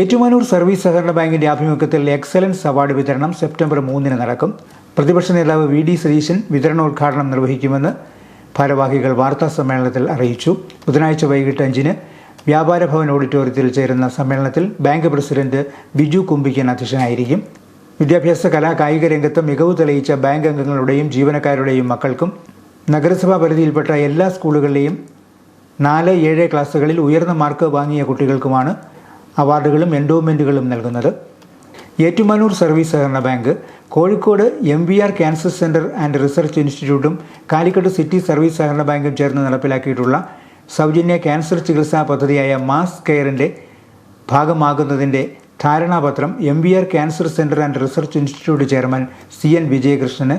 Ettumanoor service സഹകരണ ബാങ്കിന്റെ ആഭിമുഖ്യത്തിൽ എക്സലൻസ് അവാർഡ് വിതരണം സെപ്റ്റംബർ മൂന്നിന് നടക്കും. പ്രതിപക്ഷ നേതാവ് വി ഡി സതീശൻ വിതരണോദ്ഘാടനം നിർവഹിക്കുമെന്ന് ഭാരവാഹികൾ വാർത്താ സമ്മേളനത്തിൽ അറിയിച്ചു. ബുധനാഴ്ച വൈകിട്ട് അഞ്ചിന് വ്യാപാര ഭവൻ ഓഡിറ്റോറിയത്തിൽ ചേരുന്ന സമ്മേളനത്തിൽ ബാങ്ക് പ്രസിഡന്റ് ബിജു കുമ്പിക്കൻ അധ്യക്ഷനായിരിക്കും. വിദ്യാഭ്യാസ കലാ കായിക രംഗത്ത് മികവ് തെളിയിച്ച ബാങ്ക് അംഗങ്ങളുടെയും ജീവനക്കാരുടെയും മക്കൾക്കും നഗരസഭാ പരിധിയിൽപ്പെട്ട എല്ലാ സ്കൂളുകളിലെയും നാല് ഏഴ് ക്ലാസ്സുകളിൽ ഉയർന്ന മാർക്ക് വാങ്ങിയ കുട്ടികൾക്കുമാണ് അവാർഡുകളും എൻഡോമെന്റുകളും നൽകുന്നത്. ഏറ്റുമാനൂർ സർവീസ് സഹകരണ bank Kozhikode M V R cancer centre and research ഇൻസ്റ്റിറ്റ്യൂട്ടും Calicut city service സഹകരണ ബാങ്കും ചേർന്ന് നടപ്പിലാക്കിയിട്ടുള്ള സൗജന്യ ക്യാൻസർ ചികിത്സാ പദ്ധതിയായ മാസ് കെയറിന്റെ ഭാഗമാകുന്നതിന്റെ ധാരണാപത്രം M V R cancer centre and research institute chairman C N വിജയകൃഷ്ണന്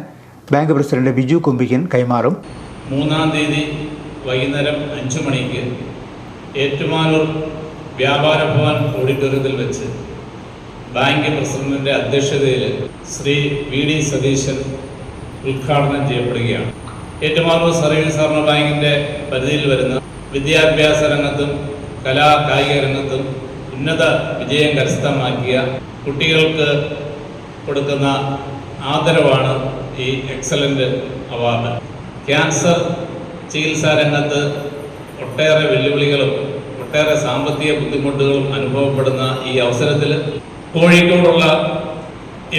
bank president Biju Kumbikkan കൈമാറും. മൂന്നാം തീയതി വൈകുന്നേരം അഞ്ച് മണിക്ക് ഏറ്റുമാനൂർ വ്യാപാര ഭവൻ ഓഡിറ്റോറിയത്തിൽ വെച്ച് ബാങ്ക് പ്രസിഡന്റിന്റെ അധ്യക്ഷതയിൽ ശ്രീ വി ഡി സതീശൻ ഉദ്ഘാടനം ചെയ്യപ്പെടുകയാണ്. ഏറ്റുമാനൂർ സർവീസ് സഹകരണ ബാങ്കിന്റെ പരിധിയിൽ വരുന്ന വിദ്യാഭ്യാസ രംഗത്തും കലാ കായിക രംഗത്തും ഉന്നത വിജയം കരസ്ഥമാക്കിയ കുട്ടികൾക്ക് കൊടുക്കുന്ന ആദരവാണ് ഈ എക്സലന്റ് അവാർഡ് ക്യാൻസർ ചികിത്സാ രംഗത്ത് ഒട്ടേറെ വെല്ലുവിളികളും ഒട്ടേറെ സാമ്പത്തിക ബുദ്ധിമുട്ടുകളും അനുഭവപ്പെടുന്ന ഈ അവസരത്തിൽ കോഴിക്കോടുള്ള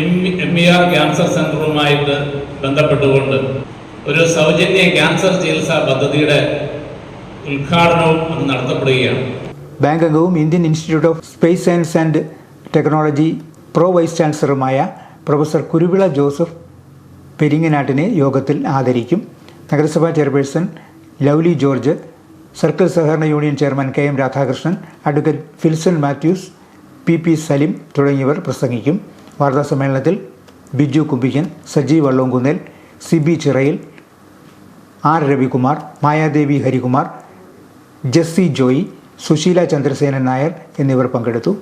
M M E R cancer സെന്ററുമായിട്ട് ബന്ധപ്പെട്ടുകൊണ്ട് ഒരു സൗജന്യ ക്യാൻസർ ചികിത്സാ പദ്ധതിയുടെ ഉദ്ഘാടനവും അന്ന് നടത്തപ്പെടുകയാണ്. ബാങ്ക് അംഗവും Indian institute of space science and technology pro vice ചാൻസലറുമായ professor Kuruvila Joseph പെരിങ്ങനാട്ടിനെ യോഗത്തിൽ ആദരിക്കും. നഗരസഭാ ചെയർപേഴ്സൺ ലൗലി ജോർജ് സർക്കിൾ സഹകരണ union chairman K M Radhakrishnan advocate Philson Mathews P P Salim തുടങ്ങിയവർ പ്രസംഗിക്കും. വാർത്താ സമ്മേളനത്തിൽ Biju Kumbikkan Sajeev Vallonkunnel C B Chirayil R Ravikumar Mayadevi Harikumar Jessy Joy Susheela Chandrasenan Nair എന്നിവർ പങ്കെടുത്തു.